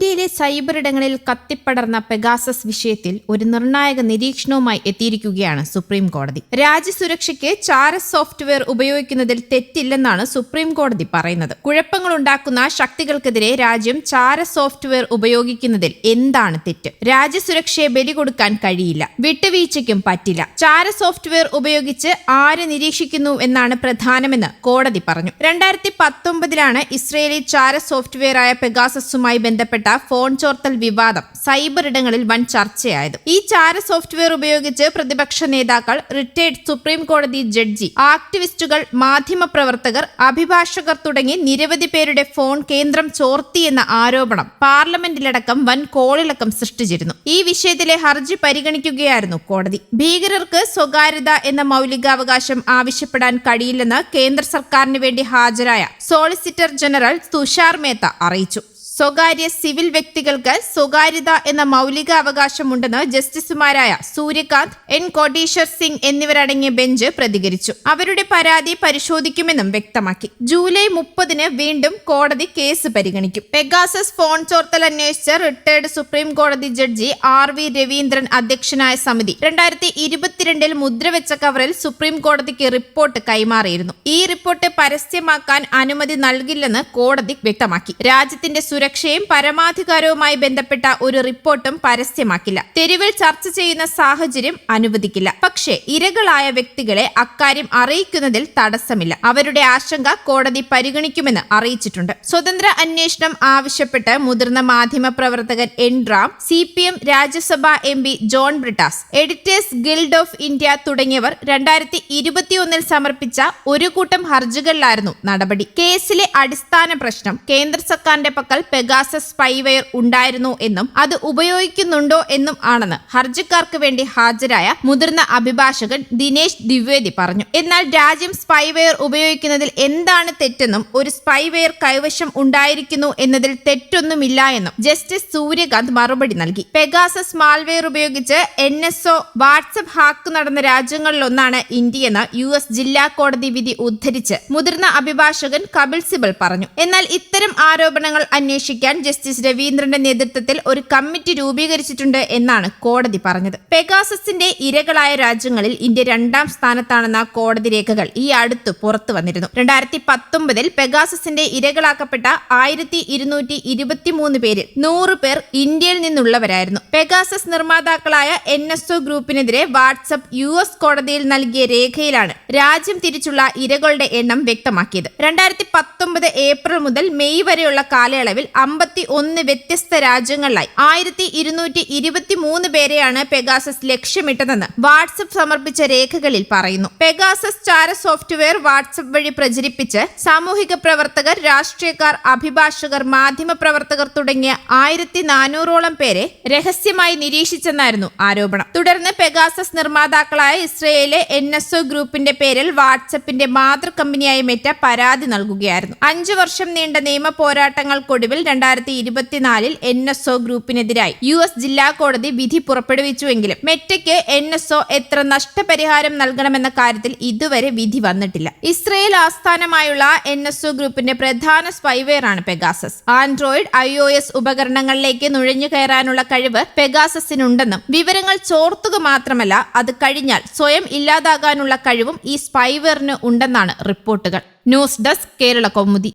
ഇന്ത്യയിലെ സൈബർ ഇടങ്ങളിൽ കത്തിപ്പടർന്ന പെഗാസസ് വിഷയത്തിൽ ഒരു നിർണായക നിരീക്ഷണവുമായി എത്തിയിരിക്കുകയാണ് സുപ്രീം കോടതി. രാജ്യസുരക്ഷയ്ക്ക് ചാരസ് സോഫ്റ്റ്വെയർ ഉപയോഗിക്കുന്നതിൽ തെറ്റില്ലെന്നാണ് സുപ്രീം കോടതി പറയുന്നത്. കുഴപ്പങ്ങൾ ഉണ്ടാക്കുന്ന ശക്തികൾക്കെതിരെ രാജ്യം ചാര സോഫ്റ്റ്വെയർ ഉപയോഗിക്കുന്നതിൽ എന്താണ് തെറ്റ്? രാജ്യസുരക്ഷയെ ബലി കൊടുക്കാൻ കഴിയില്ല. വിട്ടുവീഴ്ചയ്ക്കും പറ്റില്ല. ചാര സോഫ്റ്റ്വെയർ ഉപയോഗിച്ച് ആര് നിരീക്ഷിക്കുന്നു എന്നാണ് പ്രധാനമെന്ന് കോടതി പറഞ്ഞു. രണ്ടായിരത്തി പത്തൊമ്പതിലാണ് ഇസ്രയേലി ചാര സോഫ്റ്റ്വെയർ ആയ പെഗാസസുമായി ബന്ധപ്പെട്ട ഫോൺ ചോർത്തൽ വിവാദം സൈബർ ഇടങ്ങളിൽ വൻ ചർച്ചയായത്. ഈ ചാര സോഫ്റ്റ്വെയർ ഉപയോഗിച്ച് പ്രതിപക്ഷ നേതാക്കൾ റിട്ടയർഡ് സുപ്രീം കോടതി ജഡ്ജി ആക്ടിവിസ്റ്റുകൾ മാധ്യമപ്രവർത്തകർ അഭിഭാഷകർ തുടങ്ങി നിരവധി പേരുടെ ഫോൺ കേന്ദ്രം ചോർത്തിയെന്ന ആരോപണം പാർലമെന്റിലടക്കം വൻ കോളിളക്കം സൃഷ്ടിച്ചിരുന്നു. ഈ വിഷയത്തിലെ ഹർജി പരിഗണിക്കുകയായിരുന്നു കോടതി. ഭീകരർക്ക് സ്വകാര്യത എന്ന മൗലികാവകാശം ആവശ്യപ്പെടാൻ കഴിയില്ലെന്ന് കേന്ദ്ര സർക്കാരിന് വേണ്ടി ഹാജരായ സോളിസിറ്റർ ജനറൽ തുഷാർ മേത്ത അറിയിച്ചു. സ്വകാര്യ സിവിൽ വ്യക്തികൾക്ക് സ്വകാര്യത എന്ന മൗലിക അവകാശമുണ്ടെന്ന് ജസ്റ്റിസുമാരായ സൂര്യകാന്ത് എൻ കോട്ടീശ്വർ സിംഗ് എന്നിവരടങ്ങിയ ബെഞ്ച് പ്രതികരിച്ചു. അവരുടെ പരാതി പരിശോധിക്കുമെന്നും വ്യക്തമാക്കി. ജൂലൈ മുപ്പതിന് വീണ്ടും കോടതി കേസ് പരിഗണിക്കും. പെഗാസസ് ഫോൺ ചോർത്തൽ അന്വേഷിച്ച റിട്ടയർഡ് സുപ്രീം കോടതി ജഡ്ജി ആർ വി രവീന്ദ്രൻ അധ്യക്ഷനായ സമിതി രണ്ടായിരത്തി ഇരുപത്തിരണ്ടിൽ മുദ്രവെച്ച കവറിൽ സുപ്രീം കോടതിക്ക് റിപ്പോർട്ട് കൈമാറിയിരുന്നു. ഈ റിപ്പോർട്ട് പരസ്യമാക്കാൻ അനുമതി നൽകില്ലെന്ന് കോടതി വ്യക്തമാക്കി. രാജ്യത്തിന്റെ സുരക്ഷയും പരമാധികാരവുമായി ബന്ധപ്പെട്ട ഒരു റിപ്പോർട്ടും പരസ്യമാക്കില്ല. തെരുവിൽ ചർച്ച ചെയ്യുന്ന സാഹചര്യം അനുവദിക്കില്ല. പക്ഷേ ഇരകളായ വ്യക്തികളെ അക്കാര്യം അറിയിക്കുന്നതിൽ തടസ്സമില്ല. അവരുടെ ആശങ്ക കോടതി പരിഗണിക്കുമെന്ന് അറിയിച്ചിട്ടുണ്ട്. സ്വതന്ത്ര അന്വേഷണം ആവശ്യപ്പെട്ട് മുതിർന്ന മാധ്യമ പ്രവർത്തകൻ N Ram C P M Rajya Sabha M P John Brittas editors guild of India തുടങ്ങിയവർ രണ്ടായിരത്തി ഇരുപത്തിയൊന്നിൽ സമർപ്പിച്ച ഒരു കൂട്ടം ഹർജികളിലായിരുന്നു നടപടി. കേസിലെ അടിസ്ഥാന പ്രശ്നം കേന്ദ്ര സർക്കാരിന്റെ പക്കൽ പെഗാസസ് സ്പൈവെയർ ഉണ്ടായിരുന്നു എന്നും അത് ഉപയോഗിക്കുന്നുണ്ടോ എന്നും ആണെന്ന് ഹർജിക്കാർക്ക് വേണ്ടി ഹാജരായ മുതിർന്ന അഭിഭാഷകൻ ദിനേശ് ദ്വിവേദി പറഞ്ഞു. എന്നാൽ രാജ്യം സ്പൈവെയർ ഉപയോഗിക്കുന്നതിൽ എന്താണ് തെറ്റെന്നും ഒരു സ്പൈവെയർ കൈവശം ഉണ്ടായിരിക്കുന്നു എന്നതിൽ തെറ്റൊന്നുമില്ല എന്നും ജസ്റ്റിസ് സൂര്യകാന്ത് മറുപടി നൽകി. പെഗാസസ് മാൽവെയർ ഉപയോഗിച്ച് N S O WhatsApp hack നടന്ന രാജ്യങ്ങളിലൊന്നാണ് ഇന്ത്യയെന്ന് യു എസ് ജില്ലാ കോടതി വിധി ഉദ്ധരിച്ച് മുതിർന്ന അഭിഭാഷകൻ കപിൽ സിബൽ പറഞ്ഞു. എന്നാൽ ഇത്തരം ആരോപണങ്ങൾ അന്വേഷിക്കാൻ ജസ്റ്റിസ് രവീന്ദ്രന്റെ നേതൃത്വത്തിൽ ഒരു കമ്മിറ്റി രൂപീകരിച്ചിട്ടുണ്ട് എന്നാണ് കോടതി പറഞ്ഞത്. പെഗാസസിന്റെ ഇരകളായ രാജ്യങ്ങളിൽ ഇന്ത്യ രണ്ടാം സ്ഥാനത്താണെന്ന കോടതി രേഖകൾ ഈ അടുത്ത് പുറത്തു വന്നിരുന്നു. രണ്ടായിരത്തി പത്തൊമ്പതിൽ പെഗാസസിന്റെ ഇരകളാക്കപ്പെട്ട ആയിരത്തി ഇരുന്നൂറ്റി ഇരുപത്തിമൂന്ന് പേരിൽ നൂറ് പേർ ഇന്ത്യയിൽ നിന്നുള്ളവരായിരുന്നു. പെഗാസസ് നിർമ്മാതാക്കളായ എൻ എസ് ഒ ഗ്രൂപ്പിനെതിരെ വാട്സപ്പ് യു എസ് കോടതിയിൽ നൽകിയ രേഖയിലാണ് രാജ്യം തിരിച്ചുള്ള ഇരകളുടെ എണ്ണം വ്യക്തമാക്കിയത്. രണ്ടായിരത്തി പത്തൊമ്പത് ഏപ്രിൽ മുതൽ മെയ് വരെയുള്ള കാലയളവിൽ അമ്പത്തി ഒന്ന് വ്യത്യസ്ത രാജ്യങ്ങളിലായി. ആയിരത്തി ഇരുന്നൂറ്റി ഇരുപത്തി മൂന്ന് പേരെയാണ് പെഗാസസ് ലക്ഷ്യമിട്ടതെന്ന് വാട്സപ്പ് സമർപ്പിച്ച രേഖകളിൽ പറയുന്നു. പെഗാസസ് ചാര സോഫ്റ്റ്വെയർ വാട്സപ്പ് വഴി പ്രചരിപ്പിച്ച് സാമൂഹിക പ്രവർത്തകർ രാഷ്ട്രീയക്കാർ അഭിഭാഷകർ മാധ്യമ പ്രവർത്തകർ തുടങ്ങിയ ആയിരത്തി നാനൂറോളം പേരെ രഹസ്യമായി നിരീക്ഷിച്ചെന്നായിരുന്നു ആരോപണം. തുടർന്ന് പെഗാസസ് നിർമ്മാതാക്കളായ ഇസ്രയേലിലെ എൻ എസ് ഒ ഗ്രൂപ്പിന്റെ പേരിൽ വാട്സപ്പിന്റെ മാതൃ കമ്പനിയായ മെറ്റ പരാതി നൽകുകയായിരുന്നു. അഞ്ചു വർഷം നീണ്ട നിയമ പോരാട്ടങ്ങൾക്കൊടുവിൽ രണ്ടായിരത്തി ഇരുപത്തിനാലിൽ എൻ എസ് ഒ ഗ്രൂപ്പിനെതിരായി യു എസ് ജില്ലാ കോടതി വിധി പുറപ്പെടുവിച്ചുവെങ്കിലും മെറ്റയ്ക്ക് എൻ എസ് ഒ എത്ര നഷ്ടപരിഹാരം നൽകണമെന്ന കാര്യത്തിൽ ഇതുവരെ വിധി വന്നിട്ടില്ല. ഇസ്രയേൽ ആസ്ഥാനമായുള്ള എൻ എസ് ഒ ഗ്രൂപ്പിന്റെ പ്രധാന സ്പൈവെയർ ആണ് Pegasus. Android i O S ഉപകരണങ്ങളിലേക്ക് നുഴഞ്ഞു കയറാനുള്ള കഴിവ് പെഗാസസിനുണ്ടെന്നും വിവരങ്ങൾ ചോർത്തുക മാത്രമല്ല അത് കഴിഞ്ഞാൽ സ്വയം ഇല്ലാതാകാനുള്ള കഴിവും ഈ സ്പൈവെയറിന് ഉണ്ടെന്നാണ് റിപ്പോർട്ടുകൾ. News desk Kerala Kaumudi.